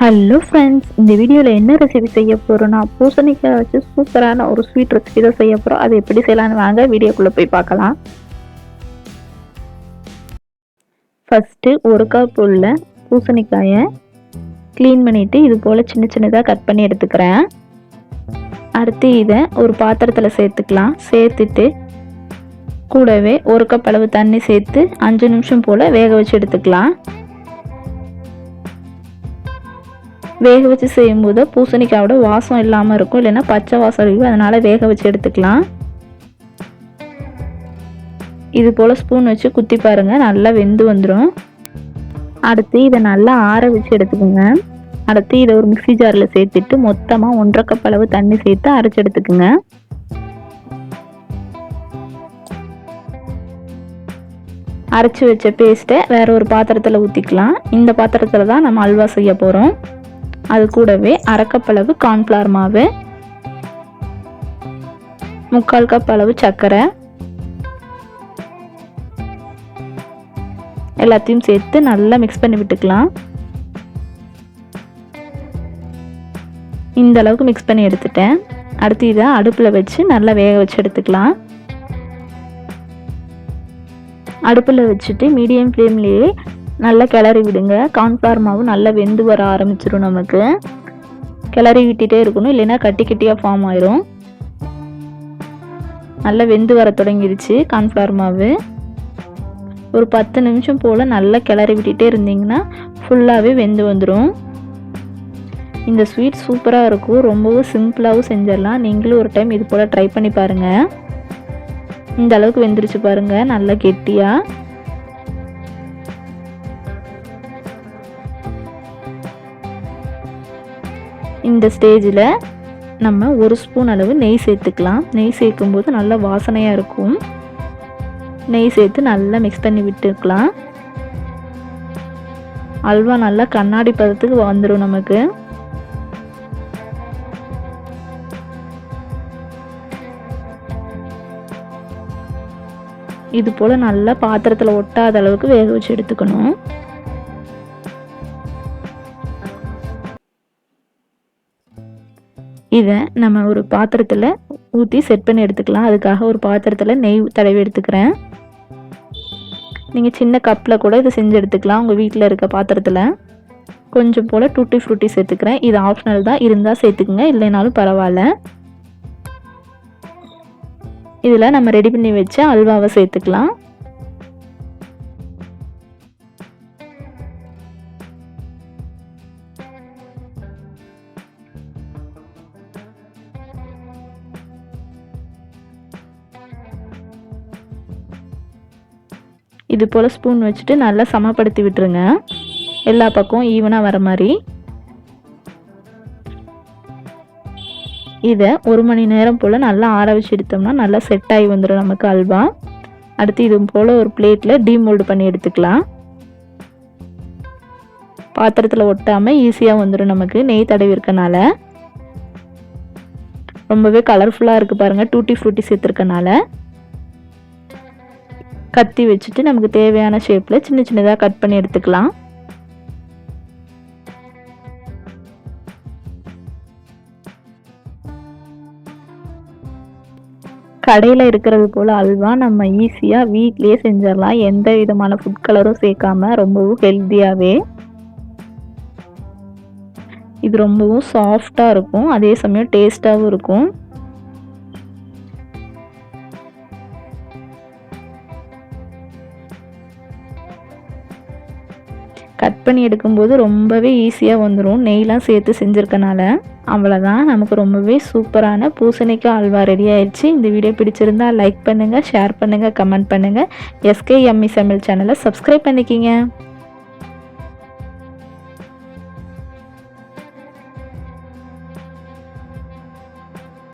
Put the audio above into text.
Hello friends இந்த வீடியோவில் என்ன ரெசிபி செய்ய போகிறோன்னா பூசணிக்காய் வச்சு சூப்பரான ஒரு ஸ்வீட் ரெசிபி தான் செய்ய போகிறோம் அது எப்படி செய்யலாம்னு வாங்க வீடியோக்குள்ளே போய் பார்க்கலாம். ஃபஸ்ட்டு ஒரு கப் உள்ள பூசணிக்காயை க்ளீன் பண்ணிவிட்டு இது போல் சின்ன சின்னதாக கட் பண்ணி எடுத்துக்கிறேன். அடுத்து இதை ஒரு பாத்திரத்தில் சேர்த்துக்கலாம். சேர்த்துட்டு கூடவே ஒரு கப் அளவு தண்ணி சேர்த்து அஞ்சு நிமிஷம் போல் வேக வச்சு எடுத்துக்கலாம். வேக வச்சு செய்யும்போது பூசணிக்காயோட வாசம் இல்லாமல் இருக்கும். இல்லைன்னா பச்சை வாசம் இருக்கும். அதனால் வேக வச்சு எடுத்துக்கலாம். இது போல் ஸ்பூன் வச்சு குத்தி பாருங்கள் நல்லா வெந்து வந்துடும் அடுத்து இதை நல்லா ஆற வச்சு எடுத்துக்கோங்க. அடுத்து இதை ஒரு மிக்சி ஜாரில் சேர்த்துட்டு மொத்தமாக ஒன்றரை கப் அளவு தண்ணி சேர்த்து அரைச்சி எடுத்துக்கோங்க. அரைச்சி வச்ச பேஸ்ட்டை வேற ஒரு பாத்திரத்தில் ஊற்றிக்கலாம் இந்த பாத்திரத்தில் தான் நம்ம அல்வா செய்ய போகிறோம் அது கூடவே அரைக்கப்பளவு கார்ன்ஃப்ளவர் மாவு முக்கால் கப் அளவு சர்க்கரை எல்லாத்தையும் சேர்த்து நல்லா மிக்ஸ் பண்ணி விட்டுக்கலாம். இந்த அளவுக்கு மிக்ஸ் பண்ணி எடுத்துட்டேன். அடுத்து இதை அடுப்பில் வச்சு நல்லா வேக வச்சு எடுத்துக்கலாம். அடுப்பில் வச்சுட்டு மீடியம் ஃப்ளேம்லேயே நல்லா கிளறி விடுங்க. கார்ன்ஃப்ளவர் மாவு நல்லா வெந்து வர ஆரம்பிச்சிடும் நமக்கு. கிளறி விட்டுட்டே இருக்கணும். இல்லைன்னா கட்டி கட்டியாக ஃபார்ம் ஆயிரும். நல்லா வெந்து வர தொடங்கிருச்சு கார்ன்ஃப்ளவர் மாவு. ஒரு பத்து நிமிஷம் போல் நல்லா கிளறி விட்டுட்டே இருந்தீங்கன்னா ஃபுல்லாகவே வெந்து வந்துடும் இந்த ஸ்வீட் சூப்பராக இருக்கும். ரொம்பவும் சிம்பிளாகவும் செஞ்சிடலாம். நீங்களும் ஒரு டைம் இது போல் ட்ரை பண்ணி பாருங்கள் இந்த அளவுக்கு வெந்துருச்சு பாருங்கள் நல்லா கெட்டியாக இந்த ஸ்டேஜில் நம்ம ஒரு ஸ்பூன் அளவு நெய் சேர்த்துக்கலாம். நெய் சேர்க்கும்போது நல்லா வாசனையாக இருக்கும். நெய் சேர்த்து நல்லா மிக்ஸ் பண்ணி விட்டுக்கலாம். அல்வா நல்லா கண்ணாடி பதத்துக்கு வந்துடும் நமக்கு. இது போல் நல்லா பாத்திரத்தில் ஒட்டாத அளவுக்கு வேக வச்சு எடுத்துக்கணும். இதை நம்ம ஒரு பாத்திரத்தில் ஊற்றி செட் பண்ணி எடுத்துக்கலாம். அதுக்காக ஒரு பாத்திரத்தில் நெய் தடவி எடுத்துக்கிறேன். நீங்கள் சின்ன கப்பில் கூட இதை செஞ்சு எடுத்துக்கலாம் உங்கள் வீட்டில் இருக்க பாத்திரத்தில். கொஞ்சம் போல் டூட்டி ஃப்ரூட்டி சேர்த்துக்கிறேன். இது ஆப்ஷனல் தான். இருந்தால் சேர்த்துக்குங்க. இல்லைனாலும் பரவாயில்ல. இதில் நம்ம ரெடி பண்ணி வச்ச அல்வாவை சேர்த்துக்கலாம். இது போல் ஸ்பூன் வச்சுட்டு நல்லா சமப்படுத்தி விட்டுருங்க. எல்லா பக்கமும் ஈவனாக வர மாதிரி. இதை ஒரு மணி நேரம் போல் நல்லா ஆற வச்சு எடுத்தோம்னா நல்லா செட் ஆகி வந்துடும் நமக்கு அல்வா. அடுத்து இது போல் ஒரு பிளேட்டில் டீமோல்டு பண்ணி எடுத்துக்கலாம். பாத்திரத்தில் ஒட்டாமல் ஈஸியாக வந்துடும் நமக்கு நெய் தடவி இருக்கனால. ரொம்பவே கலர்ஃபுல்லாக இருக்குது பாருங்கள் டூட்டி ஃப்ரூட்டி சேர்த்துருக்கனால. கத்தி வச்சுட்டு நமக்கு தேவையான ஷேப்பில் சின்ன சின்னதாக கட் பண்ணி எடுத்துக்கலாம். கடையில் இருக்கிறது போல் அல்வா நம்ம ஈஸியாக வீட்லேயே செஞ்சிடலாம். எந்த விதமான ஃபுட் கலரும் சேர்க்காம ரொம்பவும் ஹெல்த்தியாகவே இது ரொம்பவும் சாஃப்டாக இருக்கும். அதே சமயம் டேஸ்ட்டாகவும் இருக்கும். கட் பண்ணி எடுக்கும்போது ரொம்பவே ஈஸியாக வந்துடும் நெய்லாம் சேர்த்து செஞ்சுருக்கனால. அவ்வளோதான் நமக்கு ரொம்பவே சூப்பரான பூசணிக்காய் அல்வா ரெடி ஆயிடுச்சு. இந்த வீடியோ பிடிச்சிருந்தா லைக் பண்ணுங்கள் ஷேர் பண்ணுங்கள் கமெண்ட் பண்ணுங்கள் எஸ்கே எம்மி சமையல் சேனலை சப்ஸ்கிரைப் பண்ணிக்கிங்க.